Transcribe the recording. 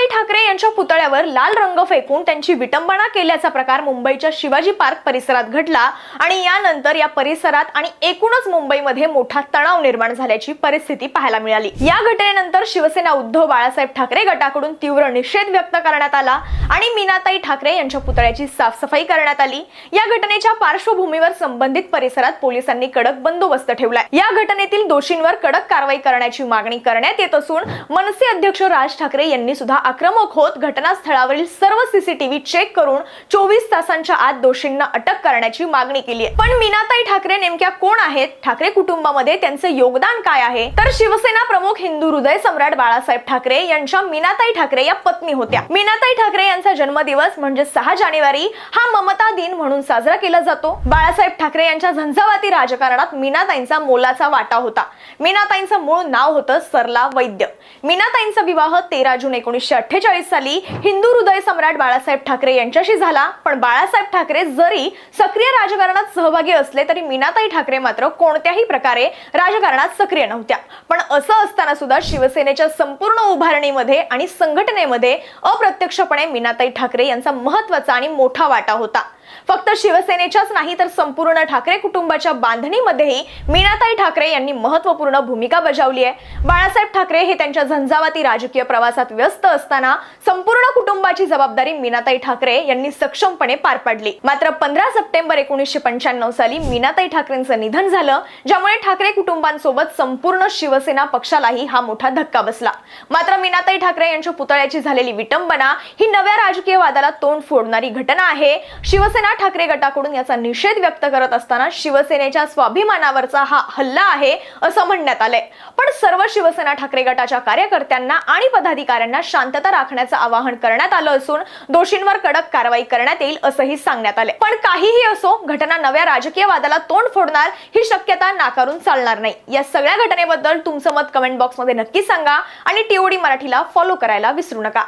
मीनाताई ठाकरे यांच्या पुतळ्यावर लाल रंग फेकून त्यांची विटंबना केल्याचा प्रकार मुंबईच्या शिवाजी पार्क परिसरात घडला आणि यानंतर या परिसरात आणि एकूणच मुंबईमध्ये मोठा तणाव निर्माण झाल्याची परिस्थिती पाहायला मिळाली. या घटनेनंतर शिवसेना उद्धव बाळासाहेब ठाकरे गटाकडून तीव्र निषेध व्यक्त करण्यात आला आणि मीनाताई ठाकरे यांच्या पुतळ्याची साफसफाई करण्यात आली. या घटनेच्या पार्श्वभूमीवर संबंधित परिसरात पोलिसांनी कडक बंदोबस्त ठेवलाय. या घटनेतील दोषींवर कडक कारवाई करण्याची मागणी करण्यात येत असून मनसे अध्यक्ष राज ठाकरे यांनी सुद्धा आक्रमक होत घटनास्थळावरील सर्व सीसीटीव्ही चेक करून चोवीस तासांच्या आत दोषींना अटक करण्याची मागणी केली आहे. पण मीनाताई ठाकरे नेमक्या कोण आहेत? ठाकरे कुटुंबामध्ये त्यांचे योगदान काय आहे? तर शिवसेना प्रमुख हिंदू हृदय सम्राट बाळासाहेब ठाकरे यांच्या मीनाताई ठाकरे या पत्नी होत्या. मीनाताई ठाकरे यांचा जन्मदिवस म्हणजे सहा जानेवारी हा ममता दिन म्हणून साजरा केला जातो. बाळासाहेब ठाकरे यांच्या झंझावाती राजकारणात मीनाताईंचा मोलाचा वाटा होता. मीनाताईंचं मूळ नाव होतं सरला वैद्य. मीनाताईंचा विवाह तेरा जून एकोणीसशे अठ्ठेचाळीस साली हिंदू हृदय सम्राट बाळासाहेब ठाकरे यांच्याशी झाला. पण बाळासाहेब ठाकरे जरी सक्रिय राजकारणात सहभागी असले तरी मीनाताई ठाकरे मात्र कोणत्याही प्रकारे राजकारणात सक्रिय नव्हत्या. पण असं असताना सुद्धा शिवसेनेच्या संपूर्ण उभारणीमध्ये आणि संघटनेमध्ये अप्रत्यक्षपणे मीनाताई ठाकरे यांचा महत्त्वाचा आणि मोठा वाटा होता. फक्त शिवसेनेच्याच नाही तर संपूर्ण ठाकरे कुटुंबाच्या बांधणीमध्येही मीनाताई ठाकरे यांनी महत्त्वपूर्ण भूमिका बजावली आहे. बाळासाहेब ठाकरे हे त्यांच्या झंझावाती राजकीय प्रवासात व्यस्त असताना संपूर्ण कुटुंबाची जबाबदारी मीनाताई ठाकरे यांनी सक्षमपणे पार पाडली. मात्र पंधरा सप्टेंबर एकोणीसशे पंच्याण्णव साली मीनाताई ठाकरेंचं निधन झालं ज्यामुळे ठाकरे कुटुंबांसोबत संपूर्ण शिवसेना पक्षालाही हा मोठा धक्का बसला. मात्र मीनाताई ठाकरे यांच्या पुतळ्याची झालेली विटंबना ही नव्या राजकीय वादाला तोंड फोडणारी घटना आहे. शिवसेना ठाकरे गटाकडून याचा निषेध व्यक्त करत असताना शिवसेनेच्या स्वाभिमानावरचा हा हल्ला आहे असं म्हणण्यात आलंय. पण सर्व शिवसेना ठाकरे गटाच्या कार्यकर्त्यांना आणि पदाधिकाऱ्यांना शांतता राखण्याचं आवाहन करण्यात आलं असून दोषींवर कडक कारवाई करण्यात येईल असंही सांगण्यात आलंय. पण काहीही असो घटना नव्या राजकीय वादाला तोंड फोडणार ही शक्यता नाकारून चालणार नाही. या सगळ्या घटनेबद्दल तुमचं मत कमेंट बॉक्समध्ये नक्की सांगा आणि टीओडी मराठीला फॉलो करायला विसरू नका.